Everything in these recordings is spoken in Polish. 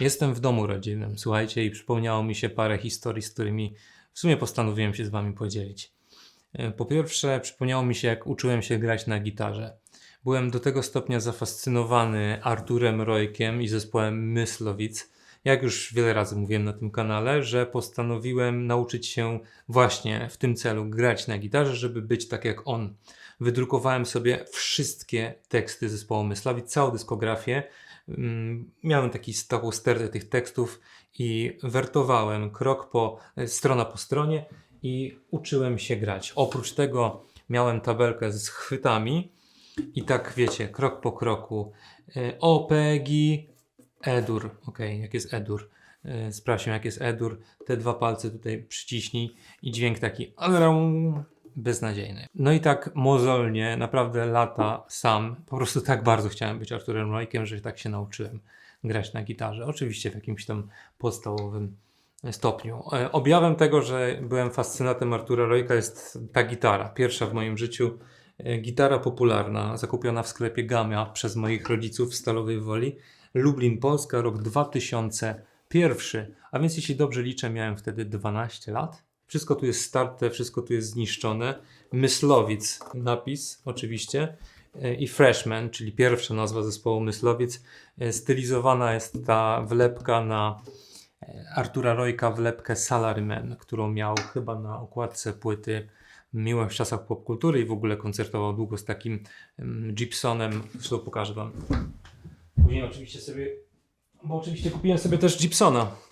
Jestem w domu rodzinnym, słuchajcie, i przypomniało mi się parę historii, z którymi w sumie postanowiłem się z wami podzielić. E, Po pierwsze, przypomniało mi się, jak uczyłem się grać na gitarze. Byłem do tego stopnia zafascynowany Arturem Rojkiem i zespołem Myslowic, jak już wiele razy mówiłem na tym kanale, że postanowiłem nauczyć się właśnie w tym celu grać na gitarze, żeby być tak jak on. Wydrukowałem sobie wszystkie teksty zespołu Myslowic, całą dyskografię. Mm, Miałem taki, taką stertę tych tekstów i wertowałem krok po, e, strona po stronie i uczyłem się grać. Oprócz tego miałem tabelkę z chwytami i tak wiecie, krok po kroku. e, O, Pegi, Edur. Ok, jak jest Edur. E, Sprawdźmy, jak jest Edur. Te dwa palce tutaj przyciśnij i dźwięk taki beznadziejny. No i tak mozolnie, naprawdę lata sam. Po prostu tak bardzo chciałem być Arturem Rojkiem, że tak się nauczyłem grać na gitarze. Oczywiście w jakimś tam podstawowym stopniu. E, Objawem tego, że byłem fascynatem Artura Rojka jest ta gitara. Pierwsza w moim życiu e, gitara popularna, zakupiona w sklepie Gamma przez moich rodziców w Stalowej Woli. Lublin, Polska, rok 2001. A więc jeśli dobrze liczę, miałem wtedy 12 lat. Wszystko tu jest starte, wszystko tu jest zniszczone. Myslowic, napis oczywiście. E, I Freshman, czyli pierwsza nazwa zespołu Myslowic. E, Stylizowana jest ta wlepka na e, Artura Rojka, wlepkę Salaryman, którą miał chyba na okładce płyty Miłość w czasach popkultury i w ogóle koncertował długo z takim Gibsonem. Zresztą pokażę wam. Później oczywiście sobie, bo oczywiście kupiłem sobie też Gibsona.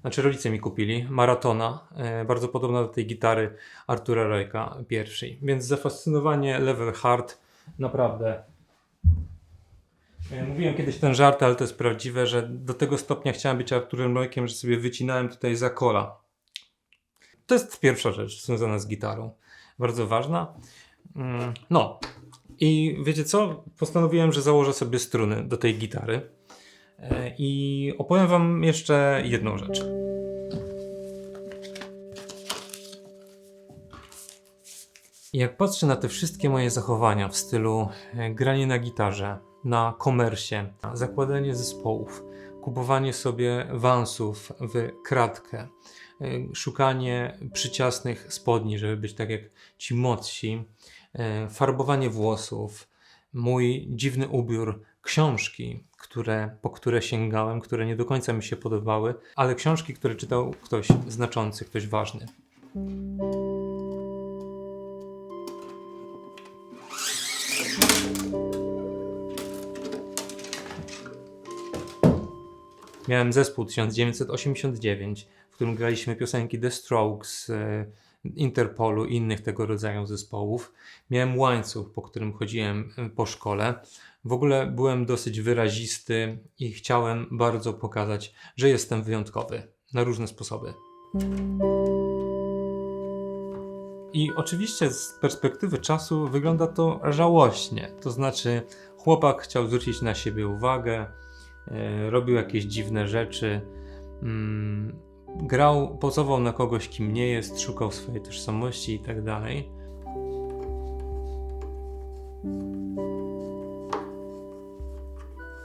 Znaczy rodzice mi kupili, Maratona, e, bardzo podobna do tej gitary Artura Rojka pierwszej. Więc zafascynowanie level hard naprawdę. E, Mówiłem kiedyś ten żart, ale to jest prawdziwe, że do tego stopnia chciałem być Arturem Rojkiem, że sobie wycinałem tutaj zakola. To jest pierwsza rzecz związana z gitarą. Bardzo ważna. Mm, No. I wiecie co? Postanowiłem, że założę sobie struny do tej gitary. I opowiem Wam jeszcze jedną rzecz. Jak patrzę na te wszystkie moje zachowania w stylu e, granie na gitarze, na komersie, zakładanie zespołów, kupowanie sobie wansów w kratkę, e, szukanie przyciasnych spodni, żeby być tak jak ci młodsi, e, farbowanie włosów, mój dziwny ubiór, książki, które, po które sięgałem, które nie do końca mi się podobały, ale książki, które czytał ktoś znaczący, ktoś ważny. Miałem zespół 1989, w którym graliśmy piosenki The Strokes, e, Interpolu i innych tego rodzaju zespołów. Miałem łańcuch, po którym chodziłem e, po szkole. W ogóle byłem dosyć wyrazisty i chciałem bardzo pokazać, że jestem wyjątkowy na różne sposoby. I oczywiście z perspektywy czasu wygląda to żałośnie. To znaczy, chłopak chciał zwrócić na siebie uwagę, e, robił jakieś dziwne rzeczy, mm, grał, pozował na kogoś, kim nie jest, szukał swojej tożsamości i tak dalej.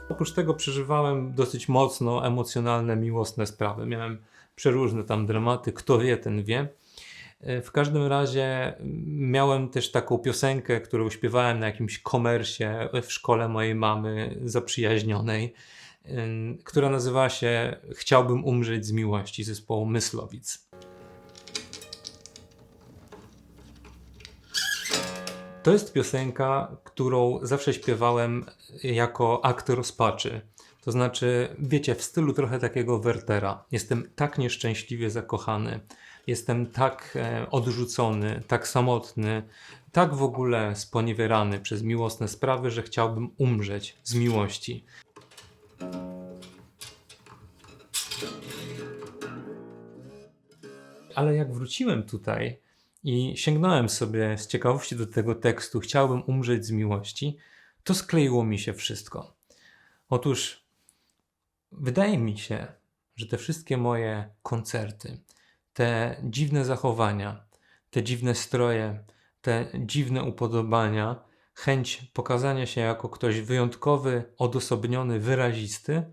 Oprócz tego przeżywałem dosyć mocno emocjonalne, miłosne sprawy. Miałem przeróżne tam dramaty, kto wie, ten wie. W każdym razie miałem też taką piosenkę, którą śpiewałem na jakimś komersie w szkole mojej mamy zaprzyjaźnionej, która nazywała się Chciałbym umrzeć z miłości zespołu Myslowic. To jest piosenka, którą zawsze śpiewałem jako akt rozpaczy. To znaczy, wiecie, w stylu trochę takiego Wertera. Jestem tak nieszczęśliwie zakochany, jestem tak e, odrzucony, tak samotny, tak w ogóle sponiewierany przez miłosne sprawy, że chciałbym umrzeć z miłości. Ale jak wróciłem tutaj i sięgnąłem sobie z ciekawości do tego tekstu, chciałbym umrzeć z miłości, to skleiło mi się wszystko. Otóż wydaje mi się, że te wszystkie moje koncerty, te dziwne zachowania, te dziwne stroje, te dziwne upodobania, chęć pokazania się jako ktoś wyjątkowy, odosobniony, wyrazisty,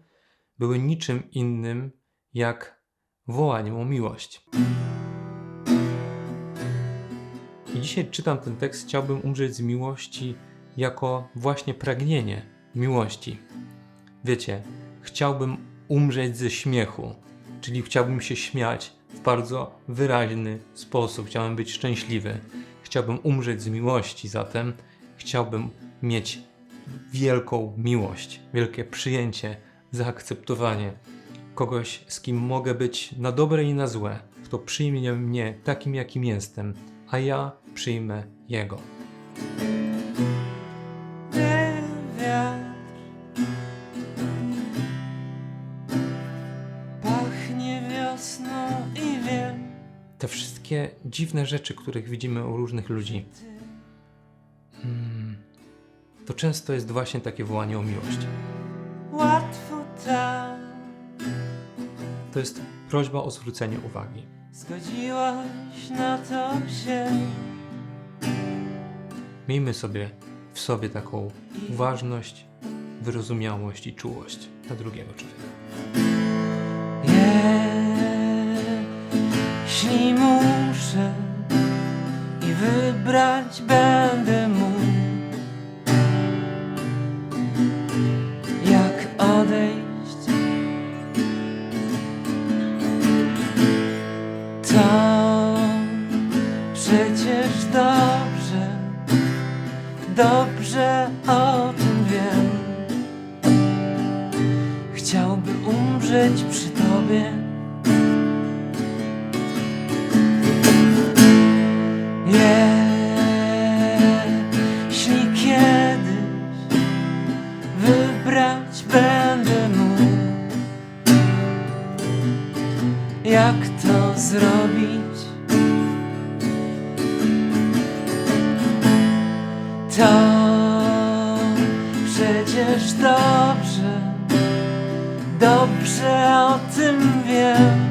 były niczym innym jak wołaniem o miłość. I dzisiaj czytam ten tekst, chciałbym umrzeć z miłości jako właśnie pragnienie miłości. Wiecie, chciałbym umrzeć ze śmiechu, czyli chciałbym się śmiać w bardzo wyraźny sposób, chciałbym być szczęśliwy. Chciałbym umrzeć z miłości, zatem chciałbym mieć wielką miłość, wielkie przyjęcie, zaakceptowanie kogoś, z kim mogę być na dobre i na złe, kto przyjmie mnie takim, jakim jestem, a ja przyjmę jego. Te wszystkie dziwne rzeczy, których widzimy u różnych ludzi, to często jest właśnie takie wołanie o miłość. łatwo tam To jest prośba o zwrócenie uwagi. zgodziłaś na to się. Miejmy sobie w sobie taką uważność, wyrozumiałość i czułość dla drugiego człowieka. Jeśli muszę i wybrać będę zrobić, to przecież dobrze, dobrze o tym wiem.